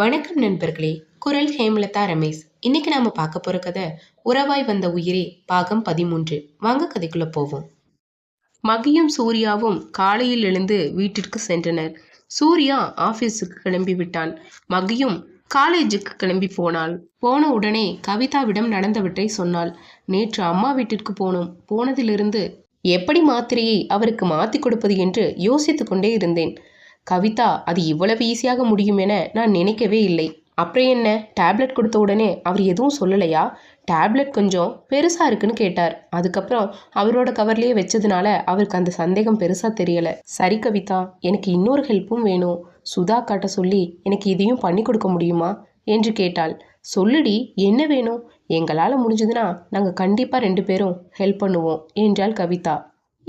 வணக்கம் நண்பர்களே குரல் ஹேமலதா ரமேஷ். இன்னைக்கு நாம பார்க்க போற கதை உறவாய் வந்த உயிரே பாகம் பதிமூன்று. வாங்க கதைக்குள்ள போவோம். மகியும் சூர்யாவும் காலையில் எழுந்து வீட்டிற்கு சென்றனர். சூர்யா ஆபீஸுக்கு கிளம்பி விட்டான். மகியும் காலேஜுக்கு கிளம்பி போனாள். போன உடனே கவிதாவிடம் நடந்தவற்றை சொன்னாள். நேற்று அம்மா வீட்டிற்கு போனோம். போனதிலிருந்து எப்படி மாத்திரையை அவருக்கு மாத்தி கொடுப்பது என்று யோசித்துக்கொண்டே இருந்தேன். கவிதா அது இவ்வளவு ஈஸியாக முடியும் என நான் நினைக்கவே இல்லை. அப்புறம் என்ன? டேப்லெட் கொடுத்த உடனே அவர் எதுவும் சொல்லலையா? டேப்லெட் கொஞ்சம் பெருசாக இருக்குன்னு கேட்டார். அதுக்கப்புறம் அவரோட கவர்லேயே வச்சதுனால அவருக்கு அந்த சந்தேகம் பெருசாக தெரியலை. சரி கவிதா எனக்கு இன்னொரு ஹெல்ப்பும் வேணும். சுதா காட்ட சொல்லி எனக்கு இதையும் பண்ணி கொடுக்க முடியுமா? என்று கேட்டாள். சொல்லுடி என்ன வேணும்? எங்களால் முடிஞ்சதுன்னா நாங்கள் கண்டிப்பாக ரெண்டு பேரும் ஹெல்ப் பண்ணுவோம் என்றாள் கவிதா.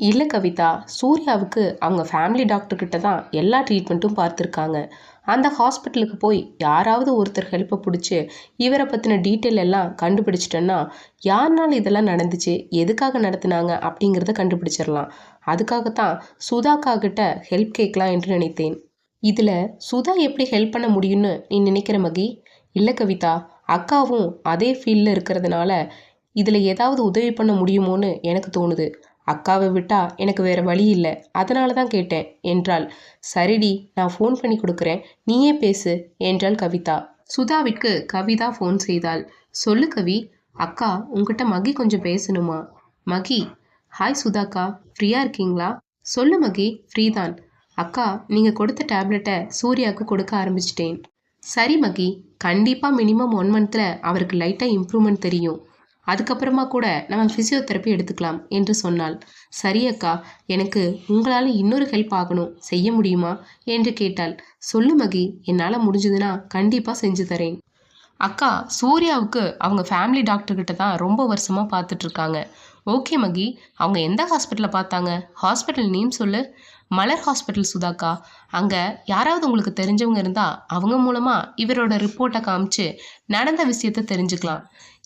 இல்லை கவிதா சூர்யாவுக்கு அவங்க ஃபேமிலி டாக்டர்கிட்ட தான் எல்லா ட்ரீட்மெண்ட்டும் பார்த்துருக்காங்க. அந்த ஹாஸ்பிட்டலுக்கு போய் யாராவது ஒருத்தர் ஹெல்ப்பை பிடிச்சி இவரை பற்றின டீட்டெயில் எல்லாம் கண்டுபிடிச்சிட்டோன்னா யாருனால இதெல்லாம் நடந்துச்சு எதுக்காக நடத்துனாங்க அப்படிங்கிறத கண்டுபிடிச்சிடலாம். அதுக்காகத்தான் சுதாக்கா கிட்ட ஹெல்ப் கேட்கலாம் என்று நினைத்தேன். இதில் சுதா எப்படி ஹெல்ப் பண்ண முடியும்னு நீ நினைக்கிற மகி? இல்லை கவிதா அக்காவும் அதே ஃபீல்டில் இருக்கிறதுனால இதில் ஏதாவது உதவி பண்ண முடியுமோன்னு எனக்கு தோணுது. அக்காவை விட்டா எனக்கு வேற வழி இல்லை. அதனால தான் கேட்டேன் என்றாள். சரிடி நான் ஃபோன் பண்ணி கொடுக்குறேன். நீயே பேசு என்றாள் கவிதா. சுதாவிற்கு கவிதா ஃபோன் செய்தாள். சொல்லு கவி அக்கா உங்ககிட்ட மகி கொஞ்சம் பேசணுமா? மகி ஹாய் சுதாக்கா ஃப்ரீயாக இருக்கீங்களா? சொல்லு மகி ஃப்ரீ தான் அக்கா நீங்கள் கொடுத்த டேப்லெட்டை சூர்யாவுக்கு கொடுக்க ஆரம்பிச்சிட்டேன். சரி மகி கண்டிப்பாக மினிமம் ஒன் மந்தில் அவருக்கு லைட்டாக இம்ப்ரூவ்மெண்ட் தெரியும். அதுக்கப்புறமா கூட நம்ம ஃபிசியோதெரப்பி எடுத்துக்கலாம் என்று சொன்னாள். சரி அக்கா எனக்கு உங்களால் இன்னொரு ஹெல்ப் ஆகணும். செய்ய முடியுமா? என்று கேட்டாள். சொல்லு மகி என்னால் முடிஞ்சதுன்னா கண்டிப்பாக செஞ்சு தரேன். அக்கா சூர்யாவுக்கு அவங்க ஃபேமிலி டாக்டர்கிட்ட தான் ரொம்ப வருஷமாக பார்த்துட்ருக்காங்க ஓகே மகி அவங்க எந்த ஹாஸ்பிட்டலில் பார்த்தாங்க? ஹாஸ்பிட்டல் நேம் சொல்லு. மலர் ஹாஸ்பிட்டல் சுதாக்கா. அங்கே யாராவது உங்களுக்கு தெரிஞ்சவங்க இருந்தால் அவங்க மூலமாக இவரோட ரிப்போர்ட்டை காமிச்சு நடந்த விஷயத்த தெரிஞ்சுக்கலாம்.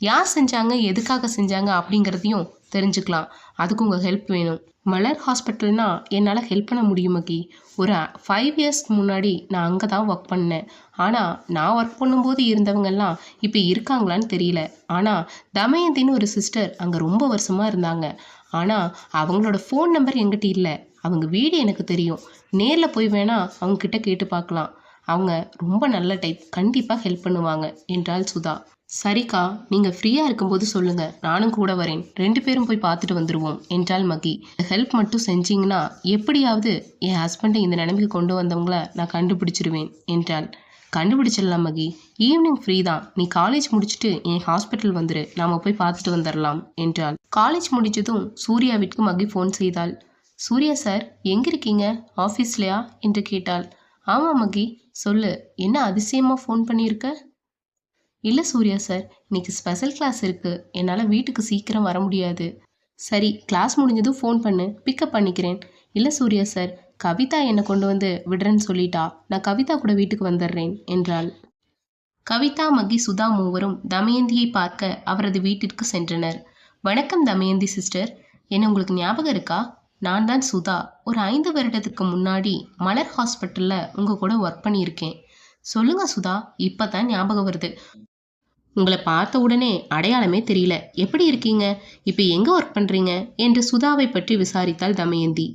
யார் செஞ்சாங்க எதுக்காக செஞ்சாங்க அப்படிங்கிறதையும் தெரிஞ்சுக்கலாம். அதுக்கு உங்கள் ஹெல்ப் வேணும். மலர் ஹாஸ்பிட்டல்னா என்னால் ஹெல்ப் பண்ண முடியும் ஒரு ஃபைவ் இயர்ஸ்க்கு முன்னாடி நான் அங்கே தான் ஒர்க் பண்ணேன். ஆனால் நான் ஒர்க் பண்ணும்போது இருந்தவங்கெல்லாம் இப்போ இருக்காங்களான்னு தெரியல. ஆனால் தமயந்தின்னு ஒரு சிஸ்டர் அங்கே ரொம்ப வருஷமாக இருந்தாங்க. ஆனால் அவங்களோட ஃபோன் நம்பர் எங்கிட்ட இல்லை. அவங்க வீடு எனக்கு தெரியும். நேரில் போய் வேணால் அவங்கக்கிட்ட கேட்டு பார்க்கலாம். அவங்க ரொம்ப நல்ல டைப் கண்டிப்பாக ஹெல்ப் பண்ணுவாங்க என்றாள் சுதா. சரிக்கா நீங்கள் ஃப்ரீயாக இருக்கும்போது சொல்லுங்கள் நானும் கூட வரேன். ரெண்டு பேரும் போய் பார்த்துட்டு வந்துடுவோம் என்றாள் மகி. ஹெல்ப் மட்டும் செஞ்சீங்கன்னா எப்படியாவது என் ஹஸ்பண்டை இந்த நிலைமைக்கு கொண்டு வந்தவங்கள நான் கண்டுபிடிச்சிருவேன் என்றாள். கண்டுபிடிச்சிடலாம் மகி. ஈவினிங் ஃப்ரீ தான். நீ காலேஜ் முடிச்சுட்டு என் ஹாஸ்பிட்டல் வந்துரு. நாம போய் பார்த்துட்டு வந்துடலாம் என்றாள். காலேஜ் முடிச்சதும் சூர்யாவிற்கு மகி ஃபோன் செய்தாள். சூர்யா சார் எங்கே இருக்கீங்க? ஆஃபீஸ்லையா என்று கேட்டாள். ஆமாம் மகி. சொல்லு என்ன அதிசயமாக ஃபோன் பண்ணியிருக்க? இல்லை சூர்யா சார் இன்னைக்கு ஸ்பெஷல் கிளாஸ் இருக்குது என்னால் வீட்டுக்கு சீக்கிரம் வர முடியாது. சரி கிளாஸ் முடிஞ்சதும் ஃபோன் பண்ணு. பிக்கப் பண்ணிக்கிறேன். இல்லை சூர்யா சார் கவிதா என்னை கொண்டு வந்து விடுறேன்னு சொல்லிட்டா. நான் கவிதா கூட வீட்டுக்கு வந்துடுறேன் என்றாள். கவிதா மகி சுதா மூவரும் தமயந்தியை பார்க்க அவரது வீட்டிற்கு சென்றனர். வணக்கம் தமயந்தி சிஸ்டர் என்ன உங்களுக்கு ஞாபகம் இருக்கா? நான் தான் சுதா. ஒரு ஐந்து வருடத்துக்கு முன்னாடி மலர் ஹாஸ்பிட்டலில் உங்கள் கூட ஒர்க் பண்ணியிருக்கேன். சொல்லுங்கள் சுதா இப்போ தான் ஞாபகம் வருது. உங்களை பார்த்த உடனே அடையாளமே தெரியல. எப்படி இருக்கீங்க? இப்போ எங்கே ஒர்க் பண்ணுறீங்க என்று சுதாவை பற்றி விசாரித்தாள் தமயந்தி.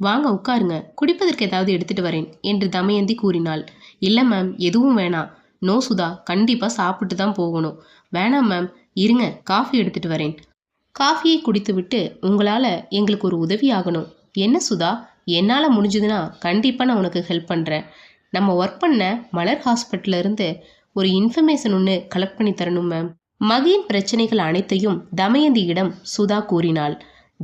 வாங்க உட்காருங்க. குடிப்பதற்கு ஏதாவது எடுத்துட்டு வரேன் என்று தமயந்தி கூறினாள். இல்லை மேம் எதுவும் வேணாம். நோ சுதா கண்டிப்பாக சாப்பிட்டு தான் போகணும். வேணாம் மேம் இருங்க காஃபி எடுத்துட்டு வரேன். காஃபியை குடித்துவிட்டு உங்களால் எங்களுக்கு ஒரு உதவி ஆகணும். என்ன சுதா? என்னால் முடிஞ்சதுன்னா கண்டிப்பாக நான் உனக்கு ஹெல்ப் பண்ணுறேன் நம்ம ஒர்க் பண்ண மலர் ஹாஸ்பிட்டல்ல இருந்து ஒரு இன்ஃபர்மேஷன் ஒன்று கலெக்ட் பண்ணி தரணும் மேம் மகியின் பிரச்சனைகள் அனைத்தையும் தமயந்தியிடம் சுதா கூறினாள்.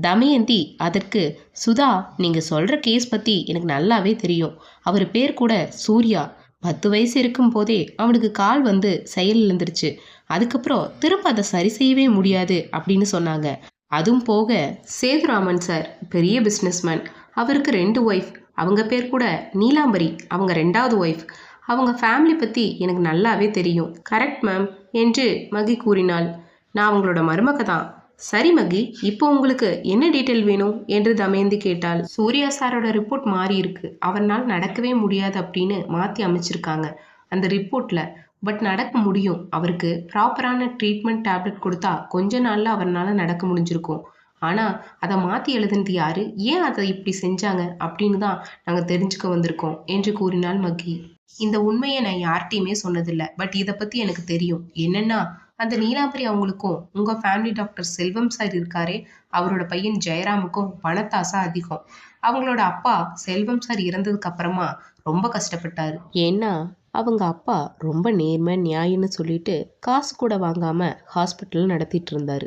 தமயந்தி அதற்கு சுதா நீங்கள் சொல்கிற கேஸ் பற்றி எனக்கு நல்லாவே தெரியும். அவர் பேர் கூட சூர்யா. பத்து வயசு இருக்கும் போதே அவனுக்கு கால் வந்து செயல் இழந்துருச்சு அதுக்கப்புறம் திரும்ப அதை சரி செய்யவே முடியாது அப்படின்னு சொன்னாங்க. அதுவும் போக சேதுராமன் சார் பெரிய பிஸ்னஸ்மேன் அவருக்கு ரெண்டு ஒய்ஃப் அவங்க பேர் கூட நீலாம்பரி அவங்க ரெண்டாவது ஒய்ஃப் அவங்க ஃபேமிலி பற்றி எனக்கு நல்லாவே தெரியும். கரெக்ட் மேம் என்று மகி கூறினாள். நான் அவங்களோட மருமக தான் சரி மகி. இப்போ உங்களுக்கு என்ன டீட்டெயில் வேணும்? என்று தமயந்தி கேட்டாள். சூர்யா சாரோட ரிப்போர்ட் மாறி இருக்கு. அவர்னால் நடக்கவே முடியாது அப்படின்னு மாற்றி அமைச்சிருக்காங்க அந்த ரிப்போர்ட்ல. பட் நடக்க முடியும். அவருக்கு ப்ராப்பரான ட்ரீட்மெண்ட் டேப்லெட் கொடுத்தா கொஞ்ச நாள்ல அவரால் நடக்க முடிஞ்சிருக்கும். ஆனா அதை மாத்தி எழுதுனது யாரு? ஏன் அதை இப்படி செஞ்சாங்க? அப்படின்னு தான் நாங்க தெரிஞ்சுக்க வந்திருக்கோம் என்று கூறினாள் மக்கி இந்த உண்மையை நான் யார்கிட்டையுமே சொன்னதில்லை. பட் இதை பத்தி எனக்கு தெரியும். என்னன்னா அந்த நீலாம்பரி அவங்களுக்கும் உங்க ஃபேமிலி டாக்டர் செல்வம் சார் இருக்காரே அவரோட பையன் ஜெயராமுக்கும் பணத்தாசை அதிகம். அவங்களோட அப்பா செல்வம் சார் இறந்ததுக்கு அப்புறமா ரொம்ப கஷ்டப்பட்டாரு. ஏன்னா அவங்க அப்பா ரொம்ப நேர்மை நியாயம்னு சொல்லிட்டு காசு கூட வாங்காம ஹாஸ்பிட்டல் நடத்திட்டு இருந்தாரு.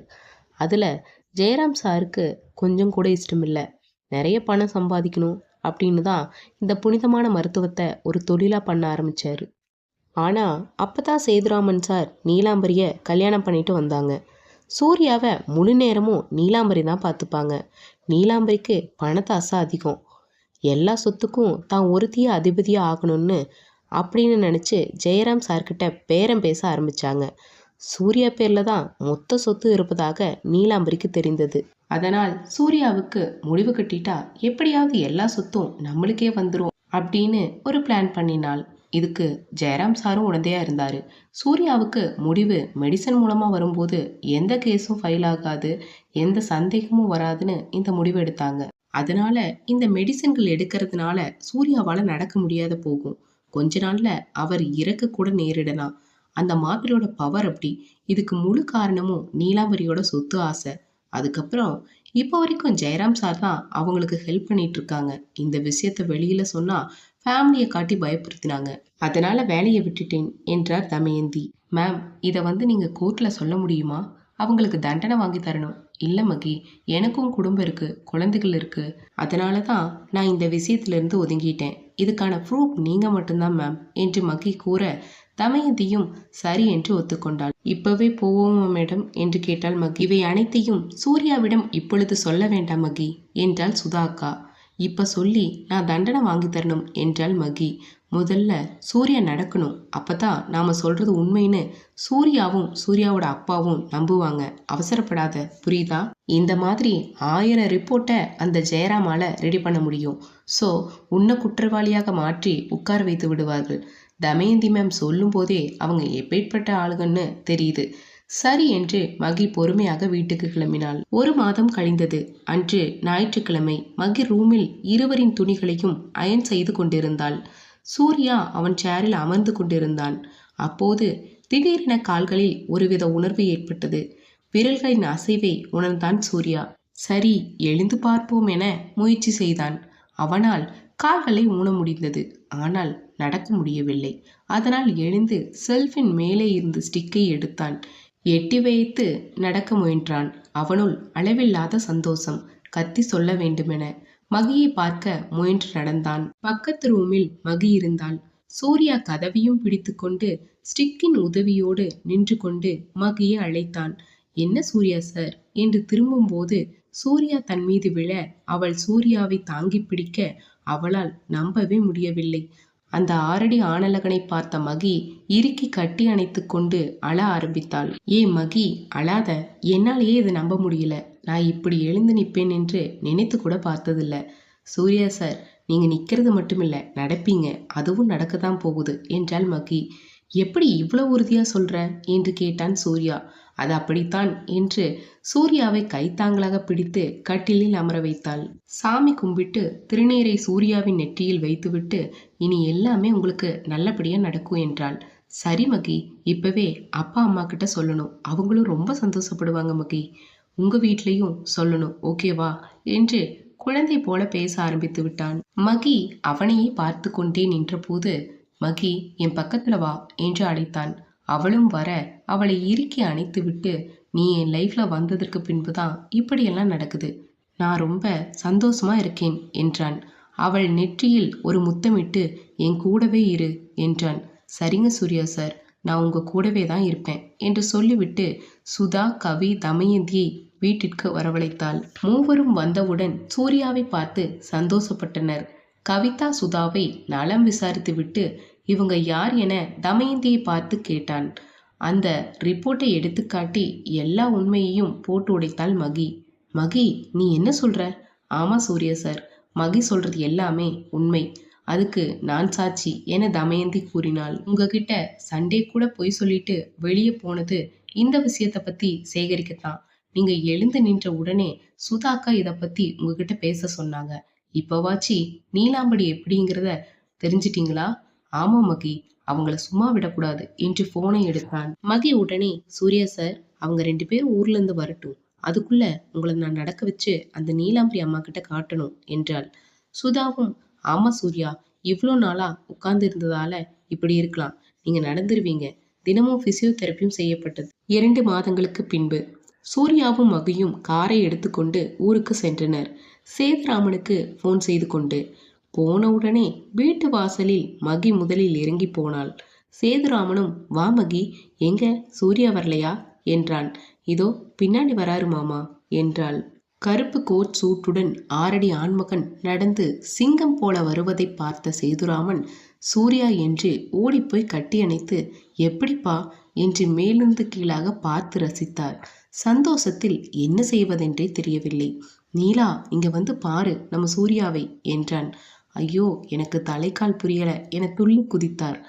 அதுல ஜெயராம் சாருக்கு கொஞ்சம் கூட இஷ்டம் இல்லை. நிறைய பணம் சம்பாதிக்கணும் அப்படின்னு தான் இந்த புனிதமான மருத்துவத்தை ஒரு தொழிலாக பண்ண ஆரம்பித்தார் ஆனால் அப்போ தான் சேதுராமன் சார் நீலாம்பரியை கல்யாணம் பண்ணிட்டு வந்தாங்க. சூர்யாவை முழு நேரமும் நீலாம்பரி தான் பார்த்துப்பாங்க. நீலாம்பரிக்கு பணத்தை அசை அதிகம். எல்லா சொத்துக்கும் தான் ஒருத்திய அதிபதியாக ஆகணும்னு அப்படின்னு நினச்சி ஜெயராம் சார்கிட்ட பேரம் பேச ஆரம்பித்தாங்க சூர்யா பேரில் தான் மொத்த சொத்து இருப்பதாக நீலாம்பரிக்கு தெரிந்தது. அதனால் சூர்யாவுக்கு முடிவு கட்டிட்டா எப்படியாவது எல்லா சொத்தும் நம்மளுக்கே வந்துடும் அப்படின்னு ஒரு பிளான் பண்ணினாள். இதுக்கு ஜெயராம் சாரும் உடந்தையாக இருந்தார். சூர்யாவுக்கு முடிவு மெடிசன் மூலமாக வரும்போது எந்த கேஸும் ஃபைல் ஆகாது எந்த சந்தேகமும் வராதுன்னு இந்த முடிவு எடுத்தாங்க. அதனால இந்த மெடிசன்கள் எடுக்கிறதுனால சூர்யாவால் நடக்க முடியாத போகும். கொஞ்ச நாளில் அவர் இறக்க கூட நேரிடலாம். அந்த மாப்பிளோட பவர் அப்படி. இதுக்கு முழு காரணமும் நீலாம்பரியோட சொத்து ஆசை. அதுக்கப்புறம் இப்போ வரைக்கும் ஜெயராம் சார் தான் அவங்களுக்கு ஹெல்ப் பண்ணிட்டு இருக்காங்க. இந்த விஷயத்த வெளியில சொன்னா ஃபேமிலியை காட்டி பயப்படுத்தினாங்க. அதனால வேலையை விட்டுட்டேன் என்றார் தமயந்தி. மேம் இதை வந்து நீங்க கோர்ட்ல சொல்ல முடியுமா? அவங்களுக்கு தண்டனை வாங்கி தரணும். இல்லை மகி எனக்கும் குடும்பம் இருக்கு குழந்தைகள் இருக்கு. அதனால தான் நான் இந்த விஷயத்துல இருந்து ஒதுங்கிட்டேன். இதுக்கான ப்ரூஃப் நீங்க மட்டும்தான் மேம் என்று மகி கூற தமயந்தியும் சரி என்று ஒத்துக்கொண்டாள். இப்பவே போவோமா மேடம் என்று கேட்டாள் மகி. இவை அனைத்தையும் சூர்யாவிடம் இப்பொழுது சொல்ல வேண்டாம் மகி என்றாள் சுதா அக்கா இப்போ சொல்லி நான் தண்டனை வாங்கி தரணும் என்றாள் மகி. முதல்ல சூர்யா நடக்கணும். அப்போ தான் நாம் சொல்கிறது உண்மைன்னு சூர்யாவும் சூர்யாவோட அப்பாவும் நம்புவாங்க. அவசரப்படாத புரியுதா? இந்த மாதிரி ஆயிரம் ரிப்போர்ட்டை அந்த ஜெயராமால் ரெடி பண்ண முடியும். ஸோ உன்னை குற்றவாளியாக மாற்றி உட்கார வைத்து விடுவார்கள். தமயந்தி மேம் சொல்லும்போதே அவங்க எப்பேற்பட்ட ஆளுகன்னு தெரியுது. சரி என்று மகி பொறுமையாக வீட்டுக்கு கிளம்பினாள். ஒரு மாதம் கழிந்தது. அன்று ஞாயிற்றுக்கிழமை மகி ரூமில் இருவரின் துணிகளையும் அயன் செய்து கொண்டிருந்தாள். சூர்யா அவன் சேரில் அமர்ந்து கொண்டிருந்தான். அப்போது திடீரென கால்களில் ஒருவித உணர்வு ஏற்பட்டது. விரல்களின் அசைவை உணர்ந்தான் சூர்யா. சரி எழுந்து பார்ப்போம் என முயற்சி செய்தான். அவனால் கால்களை ஊன முடிந்தது. ஆனால் நடக்க முடியவில்லை. அதனால் எழுந்து செல்ஃபின் மேலே இருந்து ஸ்டிக்கை எடுத்தான். எட்டி வைத்து நடக்க முயன்றான். அவனுள் அளவில்லாத சந்தோஷம் கத்தி சொல்ல வேண்டுமென மகியை பார்க்க முயன்று நடந்தான். பக்கத்து ரூமில் மகி இருந்தாள். சூர்யா கதவையும் பிடித்துக்கொண்டு ஸ்டிக்கின் உதவியோடு நின்று கொண்டு மகியை அழைத்தான். என்ன சூர்யா சார்? என்று திரும்பும்போது சூர்யா தன் மீது விழ அவள் சூர்யாவை தாங்கி பிடிக்க அவளால் நம்பவே முடியவில்லை. அந்த ஆறடி ஆணலகனை பார்த்த மகி இறுக்கி கட்டி அணைத்து கொண்டு அழ ஆரம்பித்தாள். ஏ மகி அழாத. என்னாலேயே இதை நம்ப முடியல. நான் இப்படி எழுந்து நிற்பேன் என்று நினைத்து கூட பார்த்ததில்ல. சூர்யா சார் நீங்க நிக்கிறது மட்டுமில்ல. நடப்பீங்க. அதுவும் நடக்க தான் போகுது என்றாள் மகி. எப்படி இவ்வளவு உறுதியா சொல்ற? என்று கேட்டான் சூர்யா. அது அப்படித்தான் என்று சூர்யாவை கைத்தாங்களாக பிடித்து கட்டிலில் அமர வைத்தாள். சாமி கும்பிட்டு திருநீரை சூர்யாவின் நெற்றியில் வைத்துவிட்டு இனி எல்லாமே உங்களுக்கு நல்லபடியாக நடக்கும் என்றாள். சரி மகி இப்பவே அப்பா அம்மா கிட்ட சொல்லணும். அவங்களும் ரொம்ப சந்தோஷப்படுவாங்க மகி. உங்க வீட்லயும் சொல்லணும் ஓகேவா? என்று குழந்தை போல பேச ஆரம்பித்து விட்டான். மகி அவனையே பார்த்து கொண்டே நின்றபோது மகி என் பக்கத்துல வா என்று அழைத்தான். அவளும் வர அவளை இறுக்கி அணைத்துவிட்டு நீ என் லைஃப்ல வந்ததற்கு பின்புதான் இப்படியெல்லாம் நடக்குது. நான் ரொம்ப சந்தோஷமா இருக்கேன் என்றான். அவள் நெற்றியில் ஒரு முத்தமிட்டு என் கூடவே இரு என்றான். சரிங்க சூர்யா சார் நான் உங்க கூடவே தான் இருப்பேன் என்று சொல்லிவிட்டு சுதா கவி தமயந்தியை வீட்டிற்கு வரவழைத்தாள். மூவரும் வந்தவுடன் சூர்யாவை பார்த்து சந்தோஷப்பட்டனர். கவிதா சுதாவை நலம் விசாரித்துவிட்டு இவங்க யார் என தமயந்தியை பார்த்து கேட்டான். அந்த ரிப்போர்ட்டை எடுத்துக்காட்டி எல்லா உண்மையையும் போட்டு உடைத்தாள் மகி. மகி நீ என்ன சொல்ற? ஆமா சூர்யா சார் மகி சொல்றது எல்லாமே உண்மை. அதுக்கு நான் சாட்சி என தமயந்தி கூறினாள். உங்ககிட்ட சண்டே கூட பொய் சொல்லிட்டு வெளியே போனது இந்த விஷயத்த பத்தி சேகரிக்கத்தான். நீங்க எழுந்து நின்ற உடனே சுதாக்கா இதை பத்தி உங்ககிட்ட பேச சொன்னாங்க. இப்போவாச்சி நீலாம்படி எப்படிங்கிறத தெரிஞ்சிட்டீங்களா? ஆமா மகி. அவங்கள சும்மா விடக்கூடாது. என்று போனை எடுத்தான். மகி உடனே சூர்யா சார் அவங்க ரெண்டு பேரும் ஊர்ல இருந்து வரட்டும். அதுக்குள்ள உங்களை நான் நடக்க வச்சு அந்த நீலாம்பரி அம்மா கிட்ட காட்டணும் என்றாள். சுதாவும் ஆமா சூர்யா. இவ்வளோ நாளா உட்கார்ந்து இருந்ததால இப்படி இருக்கலாம். நீங்க நடந்துருவீங்க. தினமும் பிசியோதெரப்பியும் செய்யப்பட்டது. இரண்டு மாதங்களுக்கு பின்பு சூர்யாவும் மகியும் காரை எடுத்துக்கொண்டு ஊருக்கு சென்றனர். சேதுராமனுக்கு ஃபோன் செய்து கொண்டு போன உடனே வீட்டு வாசலில் மகி முதலில் இறங்கி போனாள். சேதுராமனும் வா மகி எங்க? சூர்யா வரலையா? என்றான். இதோ பின்னாடி வராரு மாமா என்றாள். கருப்பு கோட் சூட்டுடன் ஆறடி ஆண்மகன் நடந்து சிங்கம் போல வருவதை பார்த்த சேதுராமன் சூர்யா என்று ஓடிப்போய் கட்டியணைத்து எப்படிப்பா? என்று மேலிருந்து கீழாக பார்த்து ரசித்தார் சந்தோஷத்தில் என்ன செய்வதென்றே தெரியவில்லை. நீலா இங்க வந்து பாரு நம்ம சூர்யாவை என்றான். ஐயோ எனக்கு தலைக்கால் புரியல. என துள்ளி குதித்தார்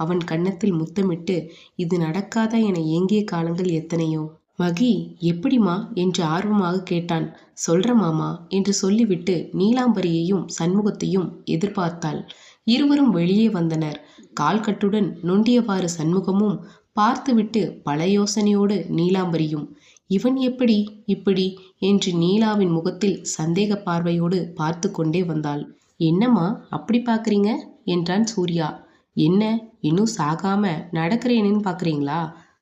அவன் கன்னத்தில் முத்தமிட்டு இது நடக்காத என ஏங்கிய காலங்கள் எத்தனையோ. மகி எப்படிமா என்று ஆர்வமாக கேட்டான். சொல்ற மாமா என்று சொல்லிவிட்டு நீலாம்பரியையும் சண்முகத்தையும் எதிர்பார்த்தாள். இருவரும் வெளியே வந்தனர். கால்கட்டுடன் நொண்டியவாறு சண்முகமும் பார்த்துவிட்டு பல யோசனையோடு நீலாம்பரியும் இவன் எப்படி இப்படி? என்று நீலாவின் முகத்தில் சந்தேக பார்வையோடு பார்த்து கொண்டே வந்தாள். என்னம்மா அப்படி பார்க்குறீங்க என்றான் சூர்யா. என்ன? இன்னும் சாகாம நடக்கிறேன்னு பார்க்குறீங்களா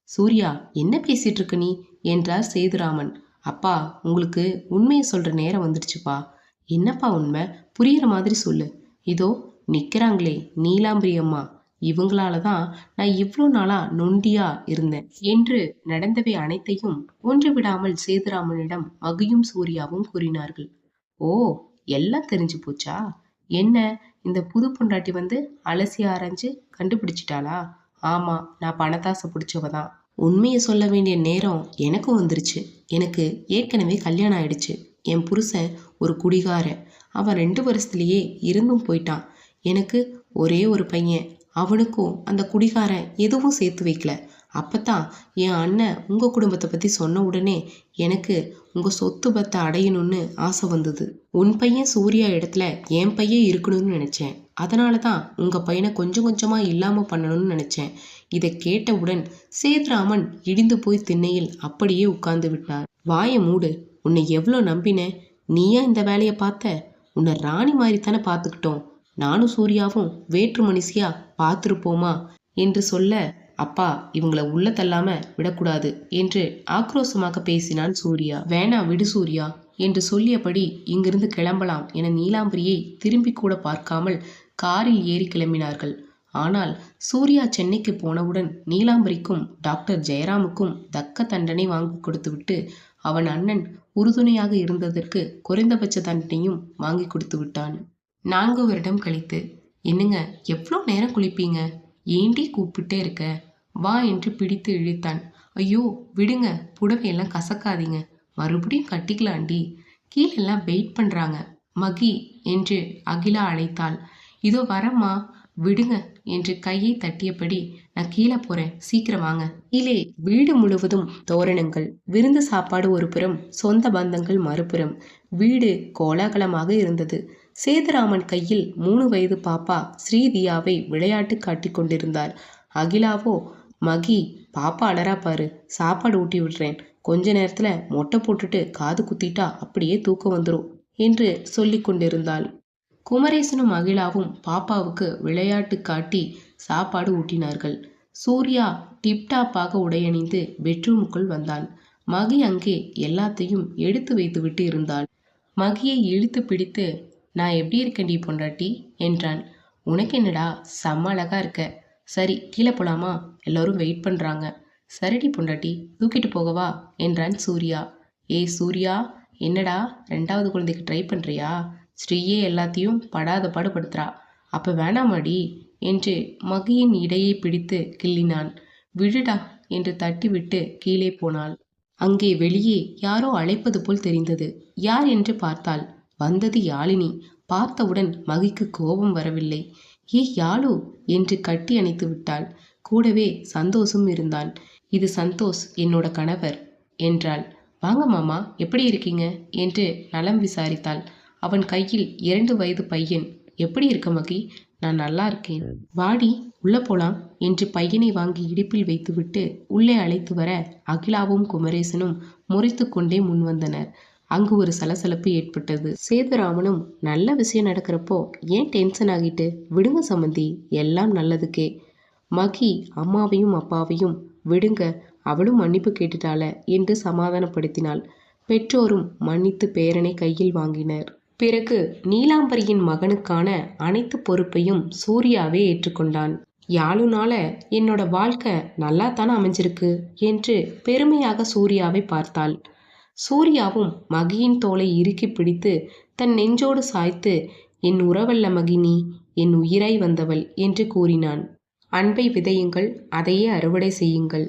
சூர்யா என்ன பேசிட்டு இருக்க நீ? என்றார் சேதுராமன். அப்பா உங்களுக்கு உண்மையை சொல்கிற நேரம் வந்துடுச்சுப்பா. என்னப்பா உண்மை? புரியிற மாதிரி சொல்லு. இதோ நிற்கிறாங்களே நீலாம்பரி அம்மா. இவங்களால தான் நான் இவ்வளோ நாளாக நொண்டியா இருந்தேன் என்று நடந்தவை அனைத்தையும் ஒன்று விடாமல் சேதுராமனிடம் மகியும் சூர்யாவும் கூறினார்கள். ஓ எல்லாம் தெரிஞ்சு போச்சா? என்ன? இந்த புது பொண்டாட்டி வந்து அலசி ஆராய்ஞ்சு கண்டுபிடிச்சிட்டாளா? ஆமாம் நான் பணத்தாசை பிடிச்சவ தான். உண்மையை சொல்ல வேண்டிய நேரம் எனக்கும் வந்துருச்சு. எனக்கு ஏற்கனவே கல்யாணம் ஆயிடுச்சு. என் புருஷன் ஒரு குடிகாரன். அவன் ரெண்டு வருஷத்துலேயே இருந்தும் போயிட்டான். எனக்கு ஒரே ஒரு பையன். அவனுக்கும் அந்த குடிகாரன் எதுவும் சேர்த்து வைக்கல. அப்போ தான் என் அண்ணன் உங்கள் குடும்பத்தை பற்றி சொன்ன உடனே எனக்கு உங்கள் சொத்து பத்தை அடையணும்னு ஆசை வந்தது. உன் பையன் சூர்யா இடத்துல என் பையன் இருக்கணும்னு நினச்சேன். அதனால தான் உங்கள் பையனை கொஞ்சம் கொஞ்சமாக இல்லாமல் பண்ணணும்னு நினச்சேன். இதை கேட்டவுடன் சேத்ராமன் இடிந்து போய் திண்ணையில் அப்படியே உட்கார்ந்து விட்டார். வாயை மூடு. உன்னை எவ்வளோ நம்பினேன் நீயா இந்த வேலையை பார்த்த? உன்னை ராணி மாதிரி தானே பார்த்துக்கிட்டோம். நானும் சூர்யாவும் வேற்று மனுஷியா பார்த்துருப்போமா? என்று சொல்ல அப்பா இவங்கள உள்ள தள்ளாம விடக்கூடாது என்று ஆக்ரோஷமாக பேசினான் சூர்யா. வேணா விடு சூர்யா என்று சொல்லியபடி இங்கிருந்து கிளம்பலாம் என நீலாம்பரியை திரும்பி கூட பார்க்காமல் காரில் ஏறி கிளம்பினார்கள். ஆனால் சூர்யா சென்னைக்கு போனவுடன் நீலாம்பரிக்கும் டாக்டர் ஜெயராமுக்கும் தக்க தண்டனை வாங்கி கொடுத்துவிட்டு அவன் அண்ணன் உறுதுணையாக இருந்ததற்கு குறைந்தபட்ச தண்டனையும் வாங்கி கொடுத்து விட்டான். நான்கு வருடம் கழித்து என்னங்க எவ்வளோ நேரம் குளிப்பீங்க? ஏண்டி கூப்பிட்டே இருக்க? வா என்று பிடித்து இழுத்தான். ஐயோ விடுங்க புடவையெல்லாம் கசக்காதீங்க. மறுபடியும் கட்டிக்கலாண்டி. கீழெல்லாம் வெயிட் பண்ணுறாங்க மகி என்று அகிலா அழைத்தாள். இதோ வரம்மா விடுங்க என்று கையை தட்டியபடி நான் கீழே போறேன். சீக்கிரம் வாங்க. கீழே வீடு முழுவதும் தோரணங்கள். விருந்து சாப்பாடு ஒரு புறம் சொந்த பந்தங்கள் மறுபுறம். வீடு கோலாகலமாக இருந்தது. சேதுராமன் கையில் மூணு வயது பாப்பா ஸ்ரீதியாவை விளையாட்டு காட்டிக் கொண்டிருந்தார் அகிலாவோ மகி பாப்பா அலறா பாரு சாப்பாடு ஊட்டி விடுறேன். கொஞ்ச நேரத்துல மொட்டை போட்டுட்டு காது குத்திட்டா அப்படியே தூக்கம் வந்துடும் என்று சொல்லி கொண்டிருந்தாள். குமரேசனும் அகிலாவும் பாப்பாவுக்கு விளையாட்டு காட்டி சாப்பாடு ஊட்டினார்கள். சூர்யா டிப்டாப்பாக உடையணிந்து பெட்ரூமுக்குள் வந்தான் மகி அங்கே எல்லாத்தையும் எடுத்து வைத்துவிட்டு இருந்தாள். மகியை இழுத்து பிடித்து நான் எப்படி இருக்கேன்டி பொண்டாட்டி? என்றான். உனக்கு என்னடா செம்ம அழகா இருக்க. சரி கீழே போலாமா? எல்லாரும் வெயிட் பண்ணுறாங்க சரிடி பொண்டாட்டி தூக்கிட்டு போகவா? என்றான் சூர்யா. ஏய் சூர்யா என்னடா ரெண்டாவது குழந்தைக்கு ட்ரை பண்ணுறியா ஸ்ரீயே எல்லாத்தையும் படாத பாடுபடுத்துறா அப்போ வேணாமாடி? என்று மகியின் இடையை பிடித்து கிள்ளினான். விடுடா என்று தட்டிவிட்டு கீழே போனாள். அங்கே வெளியே யாரோ அழைப்பது போல் தெரிந்தது. யார் என்று பார்த்தாள். வந்தது யாழினி. பார்த்தவுடன் மகிக்கு கோபம் வரவில்லை. ஏ யாழு! என்று கட்டி அணைத்து விட்டாள். கூடவே சந்தோஷும் இருந்தான் இது சந்தோஷ் என்னோட கணவர் என்றாள். வாங்க மாமா எப்படி இருக்கீங்க? என்று நலம் விசாரித்தாள். அவன் கையில் இரண்டு வயது பையன். எப்படி இருக்க மகி? நான் நல்லா இருக்கேன். வாடி உள்ள போலாம் என்று பையனை வாங்கி இடுப்பில் வைத்துவிட்டு உள்ளே அழைத்து வர அகிலாவும் குமரேசனும் முறைத்து கொண்டே முன் வந்தனர் அங்கு ஒரு சலசலப்பு ஏற்பட்டது. சேதுராமனும் நல்ல விஷயம் நடக்கிறப்போ ஏன் டென்ஷன் ஆகிட்டு விடுங்க சம்மந்தி எல்லாம் நல்லதுக்கே. மகி அம்மாவையும் அப்பாவையும் விடுங்க அவளும் மன்னிப்பு கேட்டுட்டாள? என்று சமாதானப்படுத்தினாள். பெற்றோரும் மன்னித்து பேரனை கையில் வாங்கினர். பிறகு நீலாம்பரியின் மகனுக்கான அனைத்து பொறுப்பையும் சூர்யாவே ஏற்றுக்கொண்டான். யாழுனால என்னோட வாழ்க்கை நல்லா தானே அமைஞ்சிருக்கு? என்று பெருமையாக சூர்யாவை பார்த்தாள். சூர்யாவும் மகியின் தோலை இறுக்கி பிடித்து தன் நெஞ்சோடு சாய்த்து என் உறவல்ல மகினி என் உயிராய் வந்தவள் என்று கூறினான். அன்பை விதையுங்கள் அதையே அறுவடை செய்யுங்கள்.